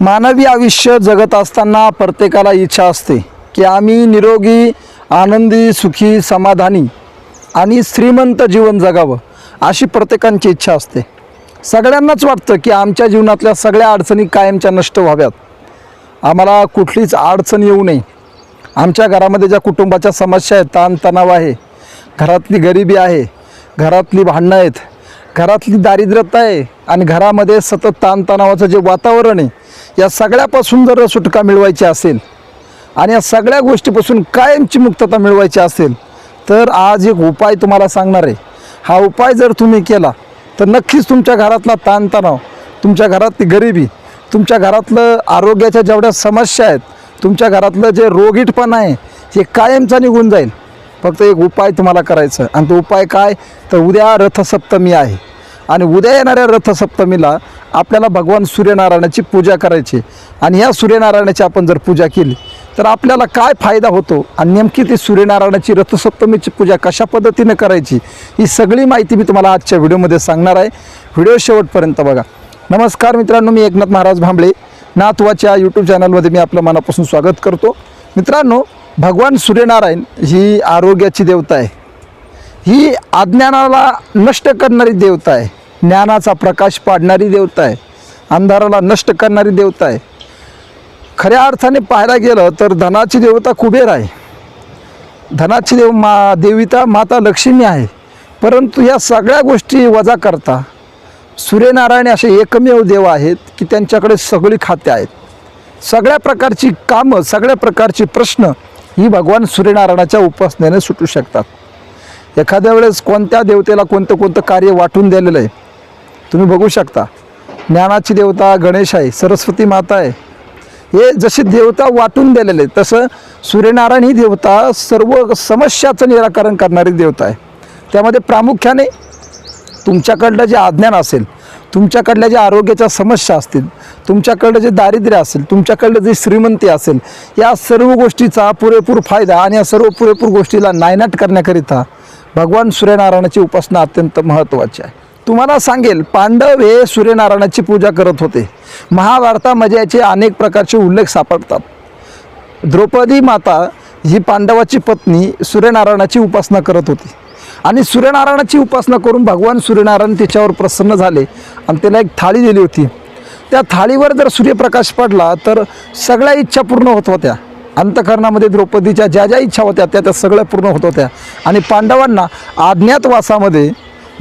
मानवी आयुष्य जगत असताना प्रत्येकाला इच्छा असते की आम्ही निरोगी आनंदी सुखी समाधानी आणि श्रीमंत जीवन जगावं अशी प्रत्येकांची इच्छा असते. सगळ्यांनाच वाटतं की आमच्या जीवनातल्या सगळ्या अडचणी कायमच्या नष्ट व्हाव्यात. आम्हाला कुठलीच अडचण येऊ नये. आमच्या घरामध्ये ज्या कुटुंबाच्या समस्या आहेत ताणतणाव आहे घरातली गरिबी आहे घरातली भांडणं आहेत घरातली दारिद्र्यता आहे आणि घरामध्ये सतत ताणतणावाचं जे वातावरण आहे या सगळ्यापासून जर सुटका मिळवायची असेल आणि या सगळ्या गोष्टीपासून कायमची मुक्तता मिळवायची असेल तर आज एक उपाय तुम्हाला सांगणार आहे. हा उपाय जर तुम्ही केला तर नक्कीच तुमच्या घरातला ताणतणाव तुमच्या घरातली गरिबी तुमच्या घरातलं आरोग्याच्या जेवढ्या समस्या आहेत तुमच्या घरातलं जे रोगीटपण आहे हे कायमचा निघून जाईल. फक्त एक उपाय तुम्हाला करायचं आणि तो उपाय काय? तर उद्या रथसप्तमी आहे. आणि उद्या येणाऱ्या रथसप्तमीला आपल्याला भगवान सूर्यनारायणाची पूजा करायची. आणि ह्या सूर्यनारायणाची आपण जर पूजा केली तर आपल्याला काय फायदा होतो? आणि नेमकी ती सूर्यनारायणाची रथसप्तमीची पूजा कशा पद्धतीनं करायची ही सगळी माहिती मी तुम्हाला आजच्या व्हिडिओमध्ये सांगणार आहे. व्हिडिओ शेवटपर्यंत बघा. नमस्कार मित्रांनो मी एकनाथ महाराज भांबळे. नातवाच्या यूट्यूब चॅनलमध्ये मी आपलं मनापासून स्वागत करतो. मित्रांनो भगवान सूर्यनारायण ही आरोग्याची देवता आहे. ही अज्ञानाला नष्ट करणारी देवता आहे. ज्ञानाचा प्रकाश पाडणारी देवता आहे. अंधाराला नष्ट करणारी देवता आहे. खऱ्या अर्थाने पाहायला गेलं तर धनाची देवता कुबेर आहे. धनाची देव मा देविता माता लक्ष्मी आहे. परंतु या सगळ्या गोष्टी वजा करता. सूर्यनारायण असे एकमेव देव आहेत की त्यांच्याकडे सगळी खाते आहेत. सगळ्या प्रकारची कामं सगळ्या प्रकारची प्रश्न ही भगवान सूर्यनारायणाच्या उपासनेने सुटू शकतात. एखाद्या वेळेस कोणत्या देवतेला कोणतं कोणतं कार्य वाटून दिलेलं आहे तुम्ही बघू शकता. ज्ञानाची देवता गणेश आहे सरस्वती माता आहे हे जशी देवता वाटून दिलेले तसं सूर्यनारायण ही देवता सर्व समस्याचं निराकरण करणारी देवता आहे. त्यामध्ये प्रामुख्याने तुमच्याकडलं जे अज्ञान असेल तुमच्याकडल्या ज्या आरोग्याच्या समस्या असतील तुमच्याकडलं जे दारिद्र्य असेल तुमच्याकडलं जे श्रीमंती असेल या सर्व गोष्टीचा पुरेपूर फायदा आणि या सर्व पुरेपूर गोष्टीला नायनाट करण्याकरिता भगवान सूर्यनारायणाची उपासना अत्यंत महत्त्वाची आहे. तुम्हाला सांगेल पांडव हे सूर्यनारायणाची पूजा करत होते. महाभारतामध्ये याचे अनेक प्रकारचे उल्लेख सापडतात. द्रौपदी माता ही पांडवाची पत्नी सूर्यनारायणाची उपासना करत होती. आणि सूर्यनारायणाची उपासना करून भगवान सूर्यनारायण तिच्यावर प्रसन्न झाले आणि त्याला एक थाळी दिली होती. त्या थाळीवर जर सूर्यप्रकाश पडला तर सगळ्या इच्छा पूर्ण होत होत्या. अंतकरणामध्ये द्रौपदीच्या ज्या ज्या इच्छा होत्या त्या त्या सगळ्या पूर्ण होत होत्या. आणि पांडवांना अज्ञातवासामध्ये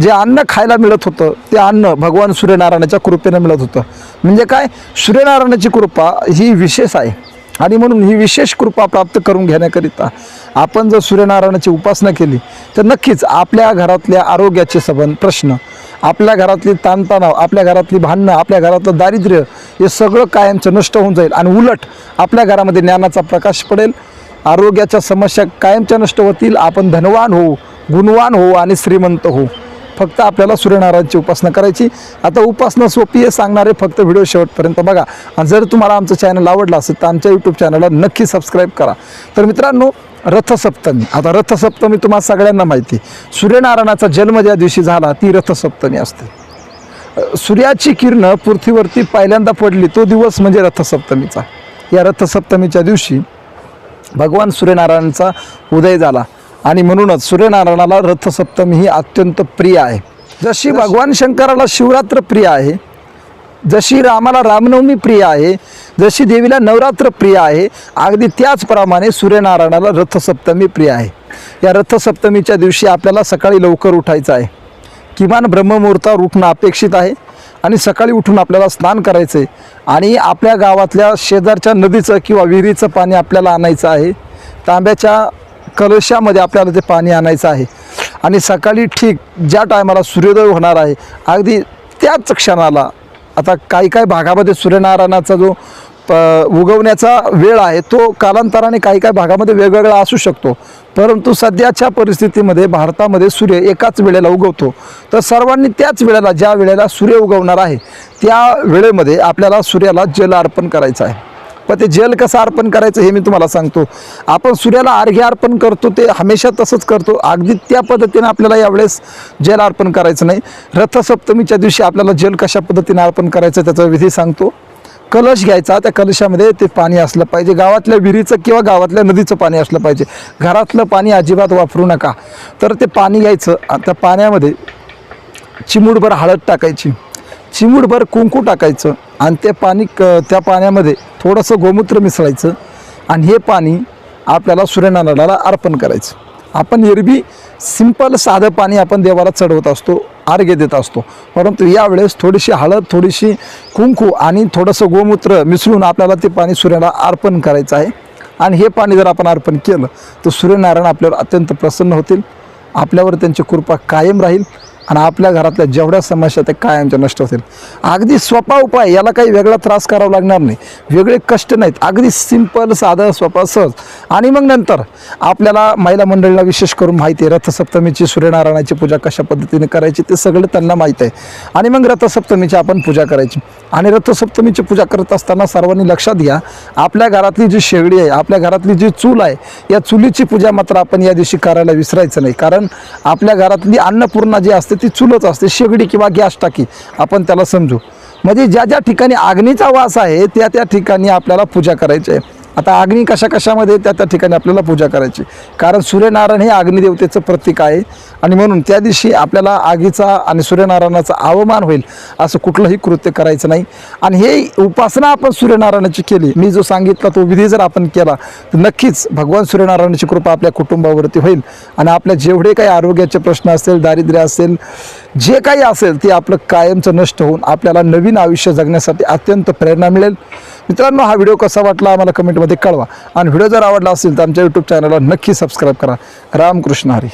जे अन्न खायला मिळत होतं ते अन्न भगवान सूर्यनारायणाच्या कृपेनं मिळत होतं. म्हणजे काय? सूर्यनारायणाची कृपा ही विशेष आहे. आणि म्हणून ही विशेष कृपा प्राप्त करून घेण्याकरिता आपण जर सूर्यनारायणाची उपासना केली तर नक्कीच आपल्या घरातल्या आरोग्याचे संबंध प्रश्न आपल्या घरातली ताणतणाव आपल्या घरातली भांडणं आपल्या घरातलं दारिद्र्य हे सगळं कायमचं नष्ट होऊन जाईल आणि उलट आपल्या घरामध्ये ज्ञानाचा प्रकाश पडेल. आरोग्याच्या समस्या कायमच्या नष्ट होतील. आपण धनवान होऊ गुणवान होऊ आणि श्रीमंत होऊ. फक्त आपल्याला सूर्यनारायणची उपासना करायची. आता उपासना सोपी आहे सांगणारे फक्त व्हिडिओ शेवटपर्यंत बघा. आणि जर तुम्हाला आमचं चॅनल आवडलं असेल तर आमच्या यूट्यूब चॅनलला नक्की सबस्क्राईब करा. तर मित्रांनो रथसप्तमी. आता रथसप्तमी तुम्हाला सगळ्यांना माहिती सूर्यनारायणाचा जन्म ज्या दिवशी झाला ती रथसप्तमी असते. सूर्याची किरणं पृथ्वीवरती पहिल्यांदा पडली तो दिवस म्हणजे रथसप्तमीचा. या रथसप्तमीच्या दिवशी भगवान सूर्यनारायणचा उदय झाला. आणि म्हणूनच सूर्यनारायणाला रथसप्तमी ही अत्यंत प्रिय आहे. जशी भगवान शंकराला शिवरात्र प्रिय आहे जशी रामाला रामनवमी प्रिय आहे जशी देवीला नवरात्र प्रिय आहे अगदी त्याचप्रमाणे सूर्यनारायणाला रथसप्तमी प्रिय आहे. या रथसप्तमीच्या दिवशी आपल्याला सकाळी लवकर उठायचं आहे. किमान ब्रह्ममुहूर्तावर उठणं अपेक्षित आहे आणि सकाळी उठून आपल्याला स्नान करायचं आहे आणि आपल्या गावातल्या शेजारच्या नदीचं किंवा विहिरीचं पाणी आपल्याला आणायचं आहे. तांब्याच्या कलशामध्ये आपल्याला ते पाणी आणायचं आहे. आणि सकाळी ठीक ज्या टायमाला सूर्योदय होणार आहे अगदी त्याच क्षणाला आता काही काही भागामध्ये सूर्यनारायणाचा जो प उगवण्याचा वेळ आहे तो कालांतराने काही काही भागामध्ये वेगवेगळा असू शकतो. परंतु सध्याच्या परिस्थितीमध्ये भारतामध्ये सूर्य एकाच वेळेला उगवतो. तर सर्वांनी त्याच वेळेला ज्या वेळेला सूर्य उगवणार आहे त्या वेळेमध्ये आपल्याला सूर्याला जल अर्पण करायचं आहे. पण ते जल कसं अर्पण करायचं हे मी तुम्हाला सांगतो. आपण सूर्याला अर्घ्य अर्पण करतो ते हमेशा तसंच करतो. अगदी त्या पद्धतीने आपल्याला यावेळेस जल अर्पण करायचं नाही. रथसप्तमीच्या दिवशी आपल्याला जल कशा पद्धतीने अर्पण करायचं त्याचा विधी सांगतो. कलश घ्यायचा त्या कलशामध्ये ते पाणी असलं पाहिजे. गावातल्या विहिरीचं किंवा गावातल्या नदीचं पाणी असलं पाहिजे. घरातलं पाणी अजिबात वापरू नका. तर ते पाणी घ्यायचं. त्या पाण्यामध्ये चिमूडभर हळद टाकायची. चिमूटभर कुंकू टाकायचं आणि ते पाणी क त्या पाण्यामध्ये थोडंसं गोमूत्र मिसळायचं आणि हे पाणी आपल्याला सूर्यनारायणाला अर्पण करायचं. आपण एरबी सिंपल साधं पाणी आपण देवाला चढवत असतो अर्घ्य देत असतो. परंतु यावेळेस थोडीशी हळद थोडीशी कुंकू आणि थोडंसं गोमूत्र मिसळून आपल्याला ते पाणी सूर्याला अर्पण करायचं आहे. आणि हे पाणी जर आपण अर्पण केलं तर सूर्यनारायण आपल्यावर अत्यंत प्रसन्न होतील. आपल्यावर त्यांची कृपा कायम राहील. आणि आपल्या घरातल्या जेवढ्या समस्या त्या कायमच्या नष्ट होतील. अगदी स्वपा उपाय याला काही वेगळा त्रास करावा लागणार नाही. वेगळे कष्ट नाहीत. अगदी सिंपल साधं स्वपा सहज. आणि मग नंतर आपल्याला महिला मंडळीला विशेष करून माहिती आहे रथसप्तमीची सूर्यनारायणाची पूजा कशा पद्धतीने करायची ते सगळं त्यांना माहीत आहे. आणि मग रथसप्तमीची आपण पूजा करायची. आणि रथसप्तमीची पूजा करत असताना सर्वांनी लक्षात घ्या आपल्या घरातली जी शेगडी आहे आपल्या घरातली जी चूल आहे या चुलीची पूजा मात्र आपण या दिवशी करायला विसरायचं नाही. कारण आपल्या घरातली अन्नपूर्णा जी असते ती चुलच असते शेगडी किंवा गॅस टाकी आपण त्याला समजू. म्हणजे ज्या ज्या ठिकाणी अग्नीचा वास आहे त्या त्या ठिकाणी आपल्याला पूजा करायची आहे. आता अग्नी कशा कशामध्ये त्या त्या ठिकाणी आपल्याला पूजा करायची? कारण सूर्यनारायण हे अग्निदेवतेचं प्रतीक आहे. आणि म्हणून त्या दिवशी आपल्याला आगीचा आणि सूर्यनारायणाचा अवमान होईल असं कुठलंही कृत्य करायचं नाही. आणि हे उपासना आपण सूर्यनारायणाची केली. मी जो सांगितला तो विधी जर आपण केला तर नक्कीच भगवान सूर्यनारायणाची कृपा आपल्या कुटुंबावरती होईल. आणि आपल्या जेवढे काही आरोग्याचे प्रश्न असेल दारिद्र्य असेल जे काही असेल ते आपलं कायमचं नष्ट होऊन आपल्याला नवीन आयुष्य जगण्यासाठी अत्यंत प्रेरणा मिळेल. मित्रांनो हा व्हिडिओ कसा वाटला आम्हाला कमेंटमध्ये कळवा. आणि व्हिडिओ जर आवडला असेल तर आमच्या यूट्यूब चॅनलला नक्की सबस्क्राईब करा. रामकृष्ण हरी.